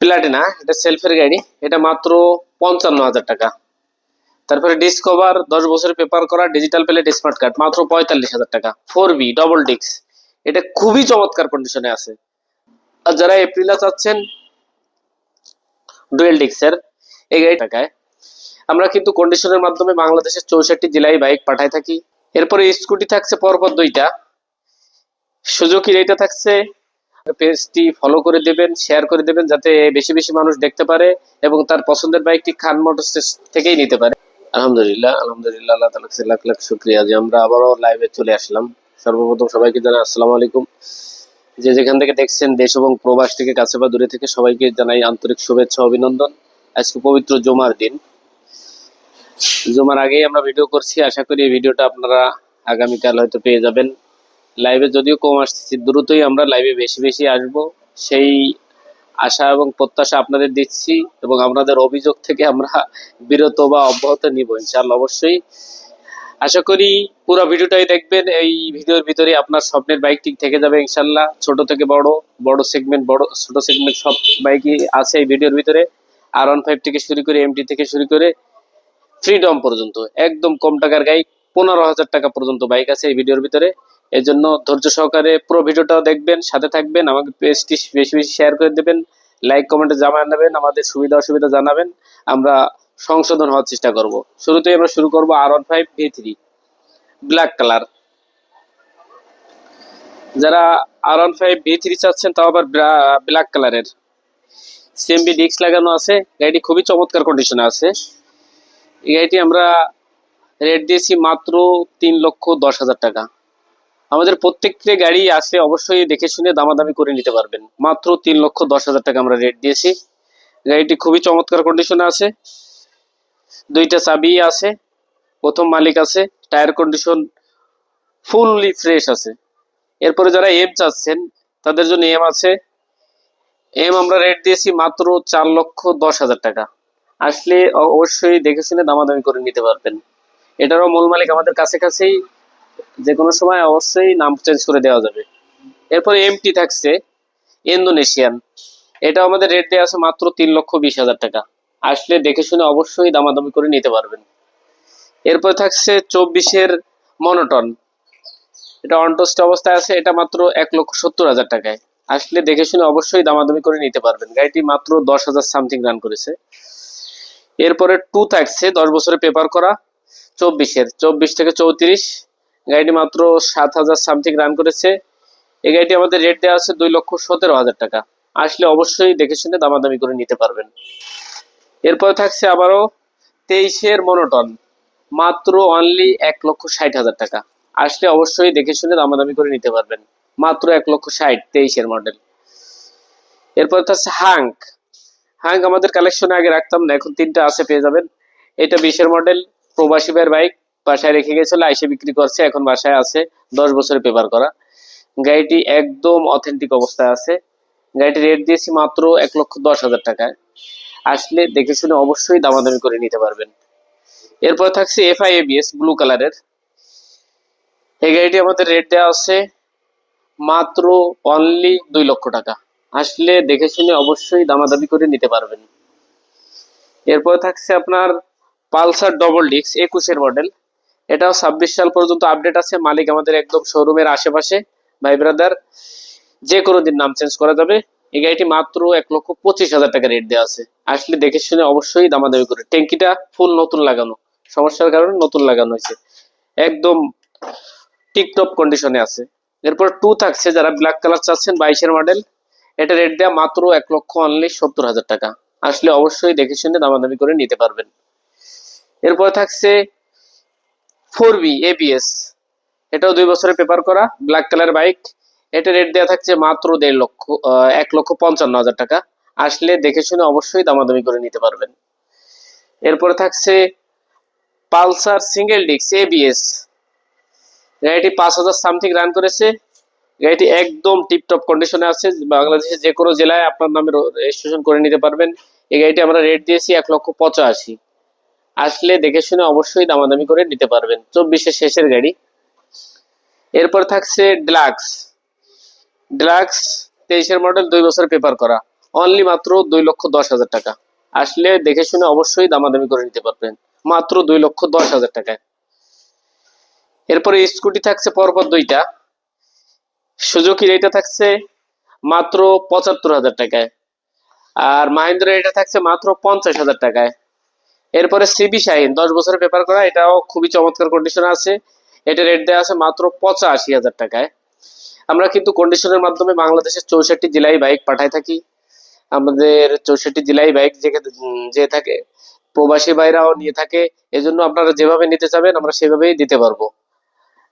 Platina, এটা সেলফের গাড়ি, এটা মাত্র পঞ্চান্ন হাজার টাকা। তারপরে ডিসকভার দশ বছরের পেপার করা ডিজিটাল প্লেট স্মার্ট কার্ড মাত্র পঁয়তাল্লিশ হাজার টাকা। ফোর বি ডবল ডিক্স এটা খুবই চমৎকার কন্ডিশনে আছে। আর যারা এপ্রিলা চাচ্ছেন ডুয়েল ডিক্সের এই গাড়ি টাকায়। আমরা কিন্তু কন্ডিশনের মাধ্যমে বাংলাদেশের চৌষট্টি জেলায় বাইক পাঠাই থাকি। এরপরে স্কুটি থাকছে পরপর দুইটা। সুজুকির এটা থাকছে পেজটি ফলো করে দেবেন শেয়ার করে দেবেন যাতে বেশি বেশি মানুষ দেখতে পারে এবং তার পছন্দের বাইকটি খান মোটরস থেকেই নিতে পারে। আলহামদুলিল্লাহ আলহামদুলিল্লাহ, আল্লাহ তালা লাখ লাখ শুক্রিয়া যে আমরা আবারও লাইভে চলে আসলাম। সর্বপ্রথম সবাইকে জানাই আসসালামু আলাইকুম। যে যেখান থেকে দেখছেন দেশ এবং প্রবাস থেকে কাছে বা দূরে থেকে সবাইকে জানাই আন্তরিক শুভেচ্ছা, অভিনন্দন। আজকে পবিত্র জমার দিন। জমার আগেই আমরা ভিডিও করছি। আশা করি এই ভিডিওটা আপনারা আগামীকাল হয়তো পেয়ে যাবেন। লাইভে যদিও কম আসতেছি, দ্রুতই আমরা লাইভে বেশি বেশি আসব। সেই আশা এবং প্রত্যাশা আপনাদের দিচ্ছি এবং আপনাদের অভিযোগ থেকে আমরা বিরত বা অব্যাহত নিব ইনশাআল্লাহ অবশ্যই। আশা করি পুরো ভিডিওটাই দেখবেন, এই ভিডিওর ভিতরে আপনার স্বপ্নের বাইকটি থেকে যাবে ইনশাল্লাহ ছোট থেকে বড় বড় সেগমেন্ট বড়, ছোট সেগমেন্ট সব বাইকই আছে এই ভিডিওর ভিতরে। আর ওয়ান ফাইভ থেকে শুরু করে এমটি থেকে শুরু করে ফ্রিডম পর্যন্ত, একদম কম টাকার গাইক পনেরো হাজার টাকা পর্যন্ত বাইক আছে এই ভিডিওর ভিতরে। এই জন্য ধৈর্য সহকারে পুরো ভিডিওটাও দেখবেন, সাথে থাকবেন, আমাকে পেজটি বেশি বেশি শেয়ার করে দেবেন লাইক কমেন্টে জানাবেন আমাদের সুবিধা অসুবিধা জানাবেন, আমরা সংশোধন হওয়ার চেষ্টা করব। শুরুতেই আমরা শুরু করব R one five V three black colour যারা R one five V three চাচ্ছেন, তাও আবার ব্ল্যাক কালারের সিএমবি ডিস্ক লাগানো আছে, গাড়িটি খুবই চমৎকার কন্ডিশনে আছে। এই গাড়িটি আমরা রেট দিয়েছি মাত্র তিন লক্ষ দশ হাজার টাকা। আমাদের প্রত্যেকটি গাড়ি আসলে অবশ্যই দেখে শুনে দামাদামি করে নিতে পারবেন। মাত্র তিন লক্ষ দশ হাজার টাকা আমরা রেট দিয়েছি। গাড়িটি খুবই চমৎকার কন্ডিশনে আছে। দুইটা চাবি আছে, প্রথম মালিক আছে টায়ার কন্ডিশন ফুললি ফ্রেশ আছে। এরপরে যারা এম চাচ্ছেন, তাদের জন্য এম আছে। এম আমরা রেট দিয়েছি মাত্র চার লক্ষ দশ হাজার টাকা। আসলে অবশ্যই দেখে শুনে দামাদামি করে নিতে পারবেন। এটারও মূল মালিক আমাদের কাছে কাছেই যে কোনো সময় অবশ্যই নাম চেঞ্জ করে দেওয়া যাবে। এরপর এমটি থাকছে, ইন্দোনেশিয়ান। এটা আমাদের রেট দেওয়া আছে মাত্র তিন লক্ষ বিশ হাজার টাকা। আসলে দেখে শুনে অবশ্যই দামাদামি করে নিতে পারবেন। এরপরে থাকছে চব্বিশের মনোটন এটা অনটোস্ট অবস্থায় আছে, এটা মাত্র এক লক্ষ সত্তর হাজার টাকায়। আসলে দেখে শুনে অবশ্যই দামাদামি করে নিতে পারবেন। গাড়িটি মাত্র দশ হাজার সামথিং রান করেছে। এরপরে টু থাকছে, দশ বছরের পেপার করা, চব্বিশের। চব্বিশ থেকে চৌত্রিশ গাড়িটি মাত্র সাত হাজার সামথিং রান করেছে। এই গাড়িটি আমাদের রেট দেওয়া আছে দুই লক্ষ সতেরো হাজার টাকা। আসলে অবশ্যই দেখে শুনে দামাদামি করে নিতে পারবেন। এরপর থাকছে আবারও তেইশের মনোটন মাত্র অনলি এক লক্ষ ষাট হাজার টাকা। আসলে অবশ্যই দেখে শুনে দামাদামি করে নিতে পারবেন। মাত্র এক লক্ষ ষাট তেইশের মডেল এরপর থাকছে হাঙ্ক হাঙ্ক আমাদের কালেকশনে আগে রাখতাম না, এখন তিনটা আছে পেয়ে যাবেন। এটা বিশের মডেল প্রবাসী বাইক বাসায় রেখে গেছিল, আইসে বিক্রি করছে, এখন বাসায় আছে, দশ বছরের পেপার করা। গাড়িটি একদম অথেন্টিক অবস্থায় আছে। গাড়িটি রেট দিয়েছি মাত্র এক লক্ষ দশ হাজার টাকায়। আসলে দেখে শুনে অবশ্যই দামাদামি করে নিতে পারবেন। এরপর থাকছে এফআই এবিএস ব্লু কালারের এই গাড়িটি আমাদের রেট দেওয়া আছে মাত্র অনলি দুই লক্ষ টাকা। আসলে দেখে শুনে অবশ্যই দামাদামি করে নিতে পারবেন। এরপর থাকছে আপনার পালসার ডবল ডিক্স একুশের মডেল এটাও ছাব্বিশ সাল পর্যন্ত আপডেট আছে। মালিক আমাদের একদম শোরুমের আশেপাশে। ভাই ব্রাদার যে কোনো দিন নাম চেঞ্জ করা যাবে। এই গাড়িটি মাত্র এক লক্ষ পঁচিশ হাজার টাকা রেট দেওয়া আছে। আসলে দেখে শুনে অবশ্যই দামাদামি করে। ট্যাঙ্কিটা ফুল নতুন লাগানো। সমস্যার কারণে নতুন লাগানো হয়েছে। একদম টিকটপ কন্ডিশনে আছে। এরপর টু থাকছে, যারা ব্ল্যাক কালার চাচ্ছেন, বাইশের মডেল এটা রেট দেওয়া মাত্র এক লক্ষ অনলি সত্তর হাজার টাকা। আসলে অবশ্যই দেখে শুনে দামাদামি করে নিতে পারবেন। এরপর থাকছে ফোর বি এবিএস এটাও দুই বছরের পেপার করা ব্ল্যাক কালার বাইক এটা রেট দেওয়া থাকছে মাত্র দেড় লক্ষ এক লক্ষ পঞ্চান্ন হাজার টাকা। আসলে দেখে শুনে অবশ্যই দামাদামি করে নিতে পারবেন। এরপরে থাকছে পালসার সিঙ্গেল ডিক্স এবিএস গাড়িটি পাঁচ হাজার সামথিং রান করেছে। গাড়িটি একদম টিপটপ কন্ডিশনে আছে। বাংলাদেশের যে কোনো জেলায় আপনার নামে রেজিস্ট্রেশন করে নিতে পারবেন। এই গাড়িটি আমরা রেট দিয়েছি এক লক্ষ পঁচাশি। আসলে দেখে শুনে অবশ্যই দামাদামি করে নিতে পারবেন। চব্বিশের শেষের গাড়ি। এরপর থাকছে ড্লাক্স ড্লাক্স তেইশের মডেল দুই বছর পেপার করা। অনলি মাত্র দুই লক্ষ দশ হাজার টাকা। আসলে দেখে শুনে অবশ্যই দামাদামি করে নিতে পারবেন। মাত্র দুই লক্ষ দশ হাজার টাকায়। এরপরে স্কুটি থাকছে পরপর দুইটা। সুজুকির এটা থাকছে মাত্র পঁচাত্তর হাজার টাকায়। আর মাহিন্দ্রা এটা থাকছে মাত্র পঞ্চাশ হাজার টাকায়। এরপরে সিবি শাহিন, দশ বছরের পেপার করা, এটাও খুবই চমৎকার কন্ডিশনে আছে। এটা রেট দেওয়া আছে মাত্র পঁচাশি হাজার টাকায়। আমরা কিন্তু কন্ডিশনের মাধ্যমে বাংলাদেশের চৌষট্টি জেলায় বাইক পাঠাই থাকি। আমাদের চৌষট্টি জেলায় বাইক যে থাকে, প্রবাসী বাইরাও নিয়ে থাকে, এজন্য আপনারা যেভাবে নিতে চাবেন, আমরা সেভাবেই দিতে পারব।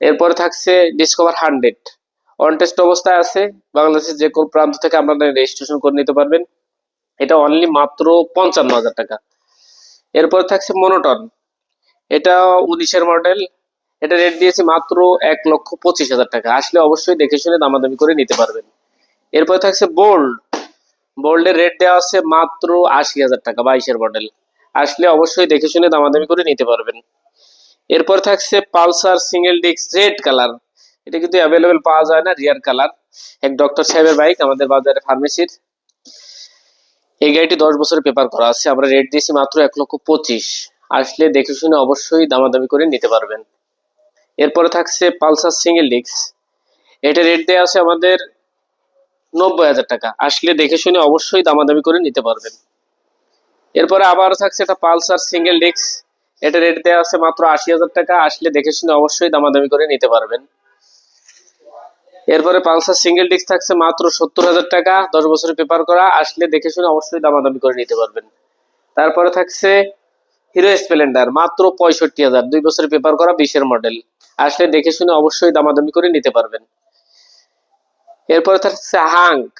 এরপরে থাকছে ডিসকভার হান্ড্রেড অন টেস্ট অবস্থায় আছে। বাংলাদেশের যে কোনো প্রান্ত থেকে আপনারা রেজিস্ট্রেশন করে নিতে পারবেন। এটা অনলি মাত্র পঞ্চান্ন হাজার টাকা। এরপর থাকছে মনোটন এটা উনিশের মডেল এটা রেট দিয়েছি মাত্র এক লক্ষ পঁচিশ হাজার টাকা। আসলে অবশ্যই দেখে শুনে দামাদামি করে নিতে পারবেন। এরপর থাকছে বোল্ড বোল্ডের রেট দেওয়া আছে মাত্র আশি হাজার টাকা, বাইশের মডেল আসলে অবশ্যই দেখে শুনে দামাদামি করে নিতে পারবেন। এরপর থাকছে Pulsar single disc red colour এটা কিন্তু অ্যাভেলেবেল পাওয়া যায় না রিয়ার কালার এক ডক্টর সাহেবের বাইক আমাদের বাজারে ফার্মেসির এই গাড়িটি দশ বছরের পেপার করা আছে। আমরা রেট দিয়েছি মাত্র এক লক্ষ পঁচিশ। আসলে দেখে শুনে অবশ্যই দামাদামি করে নিতে পারবেন। এরপরে থাকছে পালসার সিঙ্গেল ডিস্ক। এটা রেট দেওয়া আছে আমাদের নব্বই হাজার টাকা। আসলে দেখে শুনে অবশ্যই দামাদামি করে নিতে পারবেন। এরপরে আবার থাকছে একটা পালসার সিঙ্গেল ডিস্ক। এটা রেট দেওয়া আছে মাত্র আশি হাজার টাকা। আসলে দেখে শুনে অবশ্যই দামাদামি করে নিতে পারবেন। এরপরে পালসার সিঙ্গেল ডিস্ক থাকছে মাত্র সত্তর হাজার টাকা। দশ বছরের পেপার করা, আসলে দেখে শুনে অবশ্যই দামাদামি করে নিতে পারবেন। তারপরে থাকছে হিরো স্প্লেন্ডার, মাত্র পঁয়ষট্টি হাজার। দুই বছরের পেপার করা, বিশের মডেল। আসলে দেখে শুনে অবশ্যই দামাদামি করে নিতে পারবেন। এরপরে থাকছে হাঙ্ক।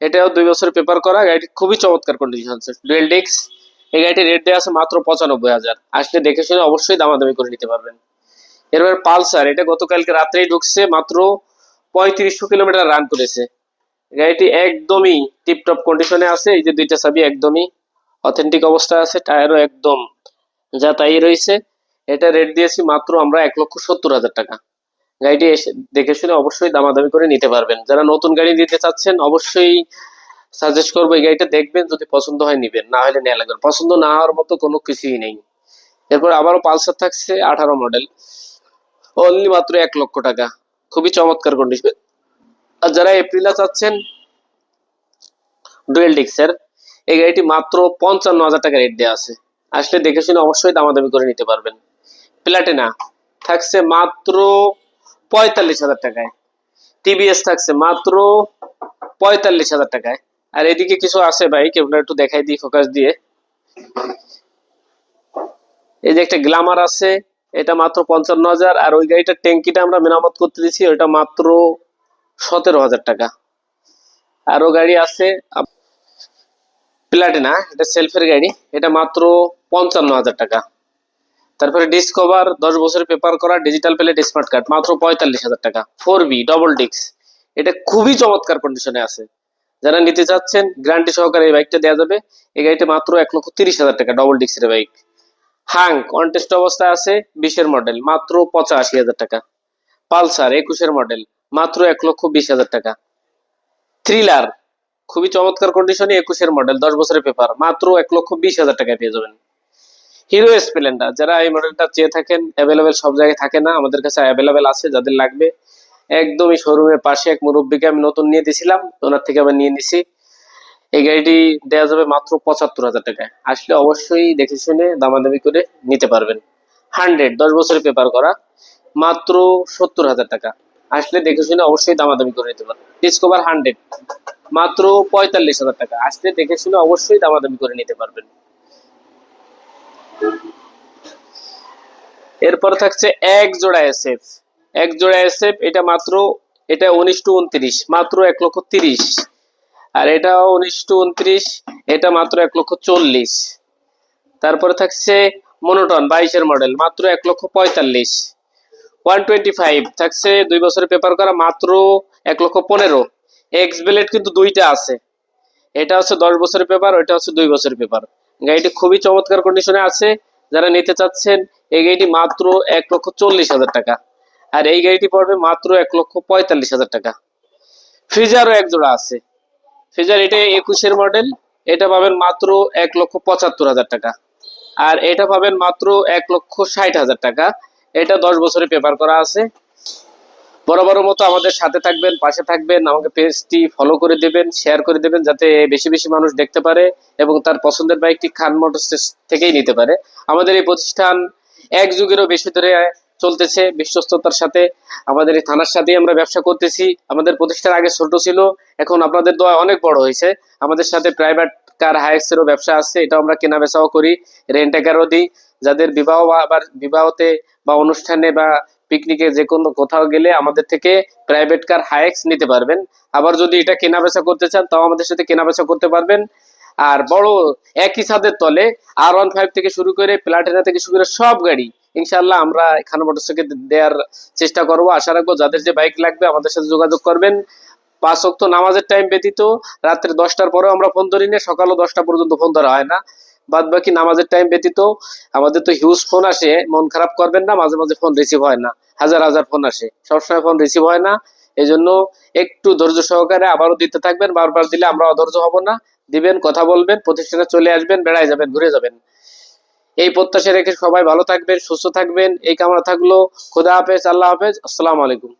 এটাও দুই বছরের পেপার করা, গাড়িটি খুবই চমৎকার কন্ডিশন ডুয়েল ডিস্ক এই গাড়িটির রেট দেওয়া আছে মাত্র পঁচানব্বই হাজার। আসলে দেখে শুনে অবশ্যই দামাদামি করে নিতে পারবেন। এরপর পালসার, এটা গতকালকে রাত্রেই ঢুকছে মাত্র পঁয়ত্রিশশো কিলোমিটার রান করেছে। গাড়িটি একদমই টিপটপ কন্ডিশনে আছে, এই যে দুইটা চাবি একদমই অথেন্টিক অবস্থায় আছে টায়ারও একদম যা তাই রয়েছে। এটা রেট দিয়েছি মাত্র আমরা এক লক্ষ সত্তর হাজার টাকা। গাড়িটি এসে দেখে শুনে অবশ্যই দামাদামি করে নিতে পারবেন। যারা নতুন গাড়ি নিতে চাচ্ছেন, অবশ্যই সাজেস্ট করব এই গাড়িটা দেখবেন, যদি পছন্দ হয় নিবেন। না হলে নেওয়া লাগবে পছন্দ না হওয়ার মতো কোনো কিছুই নেই। এরপর আবারও পালসার থাকছে আঠারো মডেল অনলি মাত্র এক লক্ষ টাকা। খুবই চমৎকার কন্ডিশন আর যারা এপ্রিলা চাচ্ছেন ডুয়েল ডিক্সের এই গাড়িটি মাত্র পঞ্চান্ন হাজার টাকা রেট দেওয়া আছে। আসলে দেখে শুনে অবশ্যই দামাদামি করে নিতে পারবেন। প্লাটিনা থাকছে মাত্র পঁয়তাল্লিশ হাজার টাকায়। টিভিএস থাকছে মাত্র পঁয়তাল্লিশ হাজার টাকায়। আর এদিকে কিছু আছে বাইক আপনার একটু দেখাই দিই ফোকাস দিয়ে। এই যে একটা গ্লামার আছে এটা মাত্র পঞ্চান্ন হাজার, আর ওই গাড়িটার ট্যাঙ্কিটা আমরা মেরামত করতে দিচ্ছি ওইটা মাত্র সতেরো হাজার টাকা। আরও গাড়ি আছে প্লাটিনা এটা সেলফের গাড়ি, এটা মাত্র পঞ্চান্ন হাজার টাকা। তারপরে ডিসকভার দশ বছরের পেপার করা ডিজিটাল প্লেট স্মার্ট কার্ড মাত্র পঁয়তাল্লিশ হাজার টাকা। ফোর বি ডবল ডিক্স এটা খুবই চমৎকার কন্ডিশনে আছে। যারা নিতে চাচ্ছেন গ্যারান্টি সহকারে এই বাইকটা দেওয়া যাবে। এই গাড়িটা মাত্র এক লক্ষ তিরিশ হাজার টাকা ডবল ডিক্সের বাইক হাঙ্ক অনটেস্ট অবস্থায় আছে বিশের মডেল মাত্র পঁচাশি হাজার টাকা। পালসার একুশের মডেল মাত্র এক লক্ষ বিশ হাজার টাকা। থ্রিলার খুবই চমৎকার কন্ডিশনে একুশের মডেল দশ বছরের পেপার মাত্র এক লক্ষ বিশ হাজার টাকায় পেয়ে যাবেন। হিরো স্প্লেন্ডার যারা এই মডেলটা চেয়ে থাকেন অ্যাভেলেবেল সব জায়গায় থাকে না, আমাদের কাছে অ্যাভেলেবেল আছে, যাদের লাগবে। একদমই শোরুমের পাশে এক মুরব্বীকে আমি নতুন নিয়ে দিয়েছিলাম ওনার থেকে আবার নিয়ে নিছি। এই গাড়িটি দেওয়া যাবে মাত্র পঁচাত্তর হাজার টাকায় আসলে অবশ্যই দেখে শুনে দামাদামি করে নিতে পারবেন। হান্ড্রেড, দশ বছরের পেপার করা, মাত্র সত্তর হাজার টাকা। আসলে দেখে শুনে অবশ্যই দামাদামি করে নিতে পারবেন। ডিসকভার হান্ড্রেড, মাত্র পঁয়তাল্লিশ হাজার টাকা। আসলে দেখে শুনে অবশ্যই দামাদামি করে নিতে পারবেন। এরপর থাকছে এক জোড়া এসএফ এক জোড়া এসএফ এটা মাত্র, এটা উনিশ টু উনত্রিশ, মাত্র এক লক্ষ তিরিশ। আর এটা উনিশ টু উনত্রিশ, এটা মাত্র এক লক্ষ চল্লিশ। তারপরে থাকছে মনোটন বাইশের মডেল মাত্র এক লক্ষ পঁয়তাল্লিশ। ওয়ান টোয়েন্টি ফাইভ থাকছে দুই বছরের পেপার করা, মাত্র এক লক্ষ পনেরো। এক্স ব্লেড কিন্তু দুইটা আছে। এটা হচ্ছে দশ বছরের পেপার ওইটা হচ্ছে দুই বছরের পেপার গাড়িটি খুবই চমৎকার কন্ডিশনে আছে। যারা নিতে চাচ্ছেন, এই গাড়িটি মাত্র এক লক্ষ চল্লিশ হাজার টাকা। আর এই গাড়িটি পড়বে মাত্র এক লক্ষ পঁয়তাল্লিশ হাজার টাকা। ফ্রিজারও এক জোড়া আছে। ফেজার, এটা একুশের মডেল এটা পাবেন মাত্র এক লক্ষ পঁচাত্তর হাজার টাকা। আর এটা পাবেন মাত্র এক লক্ষ ষাট হাজার টাকা। এটা দশ বছরে পেপার করা আছে। বরাবর মতো আমাদের সাথে থাকবেন, পাশে থাকবেন, আমাকে পেজটি ফলো করে দেবেন শেয়ার করে দেবেন, যাতে বেশি বেশি মানুষ দেখতে পারে এবং তার পছন্দের বাইকটি খান মোটরস থেকেই নিতে পারে। আমাদের এই প্রতিষ্ঠান এক যুগেরও বেশি ধরে চলতেছে, বিশ্বস্ততার সাথে। আমাদের এই থানার সাথেই আমরা ব্যবসা করতেছি। আমাদের প্রতিষ্ঠান আগে ছোট ছিল, এখন আপনাদের দোয়া অনেক বড় হয়েছে। আমাদের সাথে প্রাইভেট কার হাইক্সেরও ব্যবসা আছে এটা আমরা কেনা বেচাও করি রেন্টে কারও দিই। যাদের বিবাহ বা আবার বিবাহতে বা অনুষ্ঠানে বা পিকনিকে যে কোনো কোথাও গেলে আমাদের থেকে প্রাইভেট কার হাইক্স নিতে পারবেন। আবার যদি এটা কেনা বেচা করতে চান, তাও আমাদের সাথে কেনা বেচা করতে পারবেন। আর বড় একই ছাদের তলে আর ওয়ান ফাইভ থেকে শুরু করে প্লাটিনা থেকে শুরু করে সব গাড়ি ইনশাল্লাহ আমরা খান মোটরসাইকেল দেওয়ার চেষ্টা করব। আশা রাখব যাদের যে বাইক লাগবে আমাদের সাথে যোগাযোগ করবেন। পাঁচ অক্ট নামাজের টাইম ব্যতীত রাত্রে দশটার পরেও আমরা ফোন ধরি না, সকালও দশটা পর্যন্ত ফোন ধরা হয় না। বাদ বাকি নামাজের টাইম ব্যতীত আমাদের তো হিউজ ফোন আসে, মন খারাপ করবেন না, মাঝে মাঝে ফোন রিসিভ হয় না। হাজার হাজার ফোন আসে। সবসময় ফোন রিসিভ হয় না। এই জন্য একটু ধৈর্য সহকারে আবারও দিতে থাকবেন। বারবার দিলে আমরা অধৈর্য হব না। দিবেন, কথা বলবেন, প্রতিষ্ঠানে চলে আসবেন, বেড়ায় যাবেন, ঘুরে যাবেন। এই প্রত্যাশা রেখে সবাই ভালো থাকবেন, সুস্থ থাকবেন। এই কামনা থাকল। খোদা হাফেজ, আল্লাহ হাফেজ। আসসালামু আলাইকুম।